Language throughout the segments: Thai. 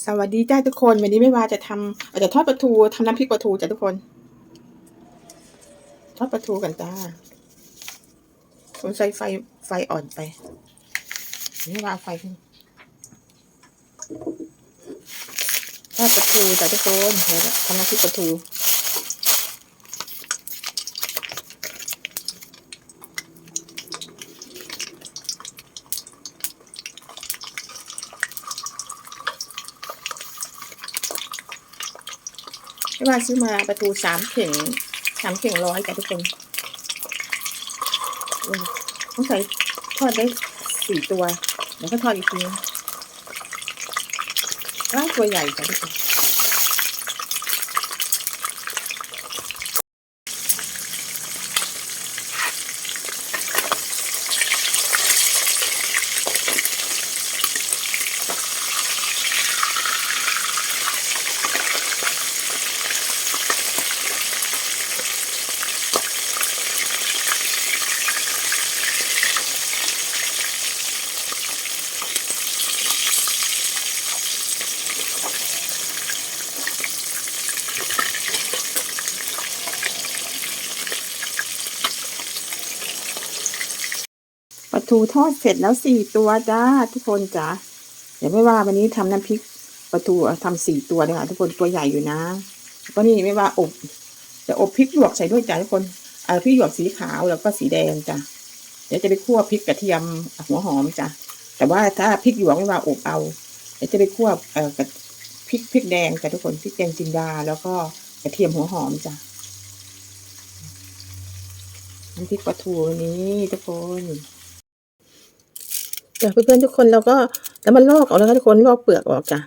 สวัสดีจ้าทุกคน วันนี้ไม่ว่าจะทำอาจะทอดปลาทูทำน้ำพริกปลาทูจ้าทุกคน ทอดปลาทูกันจ้าผมใส่ไฟไฟอ่อนไปไม่ว่าไฟขึ้นทอดปลาทูจ้าทุกคนทำน้ำพริกปลาทู ไม่ว่าซื้อมาประตูสามเข่งสามเข่งร้อยจ้ะทุกคนต้องใส่ทอดได้สี่ตัว แล้วก็ทอดอีกทีร่างตัวใหญ่จ้ะทุกคนาทูทอดเสร็จแล้วสี่ตัวจ้าทุกคนจ้าเดี๋ยวไม่ว่าวันนี้ทำน้ำพริกปลาทูทำสี่ตัวเลยค่ะทุกคนตัวใหญ่อยู่นะก็นี่ไม่ว่าอบจะอบพริกหยวกใส่ด้วยจ้าทุกคนเอ่อพริกหยวกสีขาวแล้วก็สีแดงจ้ะเดี๋ยวจะไปคั่วพริกกระเทียมหัวหอมจ้ะแต่ว่าถ้าพริกหยวกไม่ว่าอบเอาเดี๋ยวจะไปคั่วเอ่อกับพริกพริกแดงจ้ะทุกคนพริกแดงจินดาแล้วก็กระเทียมหัวหอมจ้ะน้ำพริกปลาทูนี้ทุกคน จ้ะเพื่อนๆทุกคนเราก็แล้วมันลอกเอาแล้วค่ะทุกคนลอกเปลือกออกจ้ะ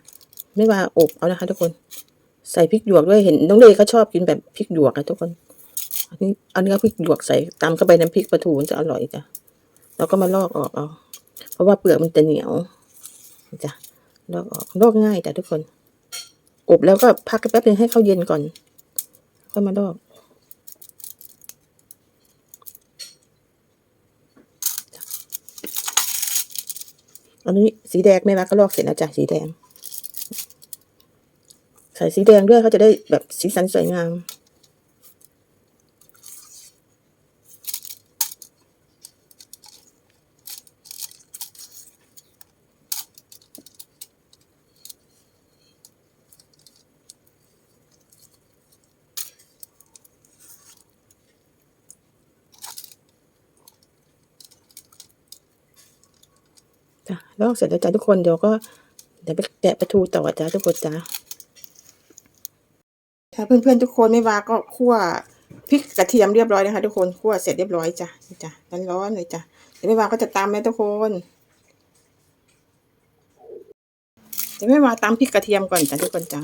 ไม่ว่าอบเอานะคะ ทุกคน ใส่พริกหยวกด้วยเห็นน้องเลเขาชอบกินแบบพริกหยวกอะทุกคนอันนี้เอาเนื้อพริกหยวกใส่ตามเข้าไปน้ำพริกปลาทูนจะอร่อยจ้ะเราก็มาลอกออกเอา เพราะว่าเปลือกมันจะเหนียวจ้ะลอกออกลอกง่ายจ้ะทุกคน อบแล้วก็พักแป๊บนึงให้เขาเย็นก่อนก็มาลอก อันนี้สีแดงแม่ว่าก็ลอกเสร็จแล้วจ้ะสีแดง ใส่สีแดงด้วยเขาจะได้แบบสีสันสวยงาม จ้ะลอกเสร็จแล้วจ้ะทุกคนเดี๋ยวก็เดี๋ยวไปแกะปลาทูต่อจ้ะทุกคนจ้ะถ้าเพื่อนๆทุกคนไม่ว่าก็คั่วพริกกระเทียมเรียบร้อยนะคะทุกคนคั่วเสร็จเรียบร้อยจ้ะจ้ะร้อนๆเลยจ้ะเดี๋ยวไม่ว่าก็จะตำนะทุกคนเดี๋ยวไม่ว่าตำพริกกระเทียมก่อนจ้ะทุกคนจ้ะ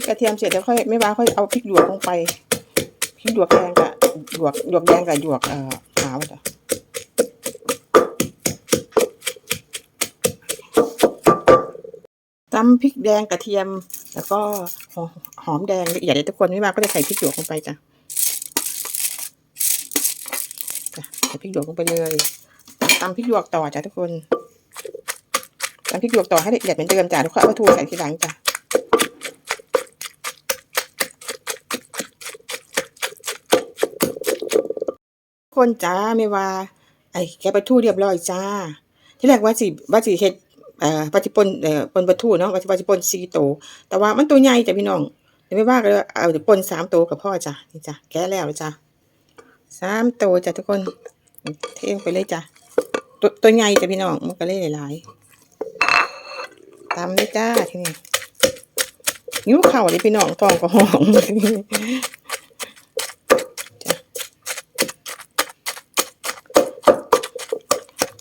พ ริกระเทียมเสร็จแล้วค่อยไม่ว่าค่อยเอาพริกหยวกลงไปพริกหยวกแดงกับหยวกหยวกแดงกับหยวกเอ่อขาวจ้ะตำพริกแดงกระเทียม แล้วก็หอมแดงละเอียดเลยทุกคนไม่มาก็จะใส่พริกหยวกลงไปจ้ะใส่พริกหยวกลงไปเลยตำพริกหยวกต่อจ้ะทุกคนตำพริกหยวกต่อให้ละเอียดเหมือนเดิมจ้ะแล้วค่อยเอาทูใส่ทีหลังจ้ะ คนจ้าไม่ว่า ไอ้แกะปลาทูเรียบร้อยจ้า ที่แรกว่าสิว่าสิเฮ็ดเอ่อปฏิปนเอ่อปนปลาทูเนาะปฏิปฏิปนสี่โตวแต่ว่ามันตัวใหญ่จ้ะพี่น้องไม่ว่ากันเลยเอาปนสามตัวกับพ่อจ้ะนี่จ้ะแก้แล้วจ้ะสามตัวจ้ะทุกคน เทลงไปเลยจ้ะตัวตัวใหญ่จ้ะพี่น้องมันก็เลยหลายๆตามเลยจ้าทีนี้นิ้วเข่าเลยพี่น้องฟองก็หอมจ้ะ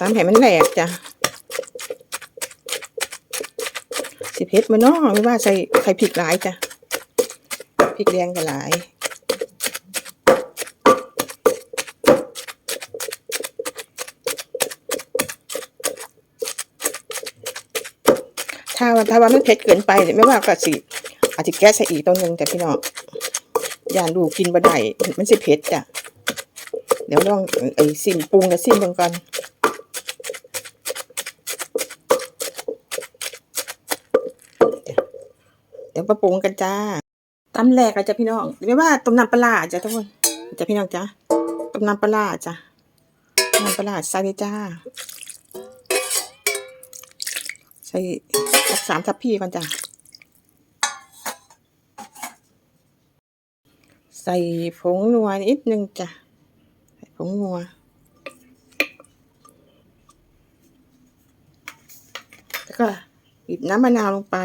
ตามให้มันแหลกจ้ะสิเพชรมาเนาะไม่ว่าใส่ไข่พริกหลายจ้ะพริกแดงก็หลายถ้าว่าถ้าว่ามันเผ็ดเกินไปเนี่ยไม่ว่าก็สิอาจจะแก้ใส่อีกตัวหนึงแต่พี่น้องอย่าดูกินบ่ได้มันสิเผ็ดจ้ะเดี๋ยวลองไอ้ซิมปรุงกับซิมเบิ่งก่อน เดี๋ยวมาปรุงกันจ้าตำแหลกอะจ้ะพี่น้องไม่ว่าต้มน้ำปลาจ้ะทุกคนจ้ะพี่น้องจ้ะต้มน้ำปลาจ้ะน้ำปลาใส่เลยจ้า ใส่สักสามทัพพี่ก่อนจ้ะใส่ผงนัวนิดนึงจ้ะใส่ผงนัวแล้วก็บีบน้ำมะนาวลงไป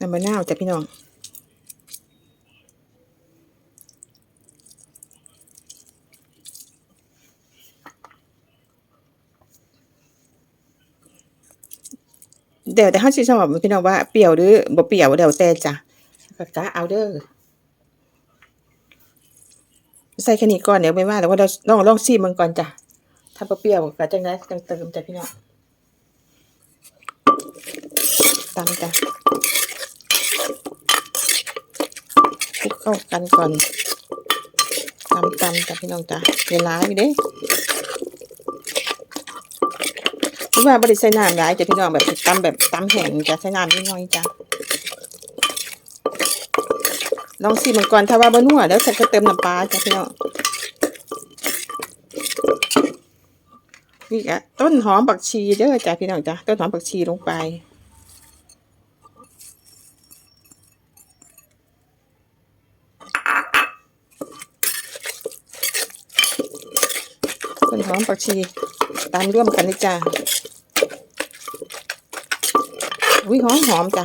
น้ำมะนาวจ้ะพี่น้องเดี๋ยวแต่ห้าสิชอบพี่น้องว่าเปรี้ยวหรือบ่เปรี้ยวเดี๋ยวแต่จ้ะก็กะเอาเด้อใส่แค่นี้ก่อนเดี๋ยวไม่ว่าแต่ว่าเราลองลองซีมันก่อนจ้ะถ้าบ่เปรี้ยวก็จังไดจังเติมจ้ะพี่น้องตามจ้ะค ลุกเข้ากันก่อนตำตำจ้ะพี่น้องจ้ะเวลาอยู่เด้คือว่าบริใส่น้ำหลายจ้ะพี่น้องแบบตำแบบตำแห้งจะใส่น้ำนิดหน่อยจ้ะลองชิมมันก่อนถ้าว่าบนัวแล้วฉันก็เติมน้ำปลาจ้ะพี่น้องนี่อะต้นหอมผักชีเด้อจ้ะพี่น้องจ้ะต้นหอมผักชีลงไปต้ นหอมผักชีตามร่วมกันเลยจ้ะอุ้ยหอมหอมจ้ะ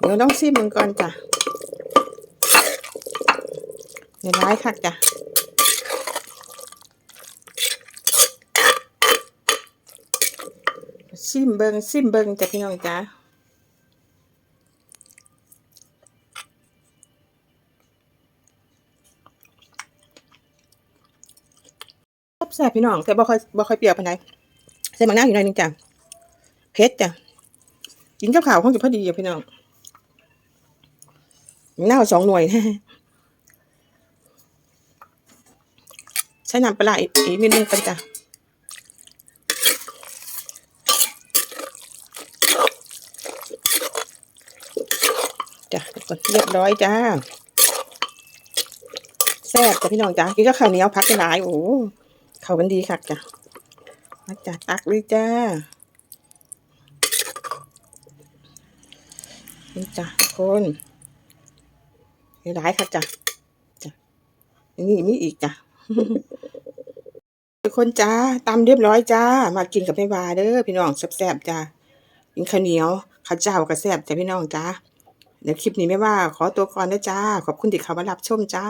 เดี๋ยวต้องซิมมันก่อนจ้ะเดี๋ยวร้ายคักจ้ะซิมเบิงซิมเบิงจ้ะพี่น้องจ้ะ แซ่บพี่น้องแต่บ่ค่อยบ่ค่อยเปรี้ยวปานใดใส่มะนาวอยู่หน่อยหนึงจ้ะเผ็ดจ้ะกินกับข้าวคงจะพอดีอะพี่น้องมะนาวสองหน่วยใช้น้ำปลาอีกนิดนึงกันจ้ะจ้ะกดเรียบร้อยจ้าแซ่บจ้ะพี่น้องจ้ะกินกับข้าวเหนียวพักหลายโอ้ เขากันดีค่ะจ้ะมาจัดตักเลยจ้านี่จ้ะคนหลายค่ะจ้ะจ้ะนี่มีอีกจ้ะทุกคนจ้าตำเรียบร้อยจ้า มากินกับแม่วาเด้อพี่น้องแซ่บๆจ้ากินข้าวเหนียวข้าวเจ้ากับแซ่บจ้ะพี่น้องจ้าเดี๋ยวคลิปนี้แม่ว่า ขอตัวก่อนนะจ้า ขอบคุณที่เข้ามารับชมจ้า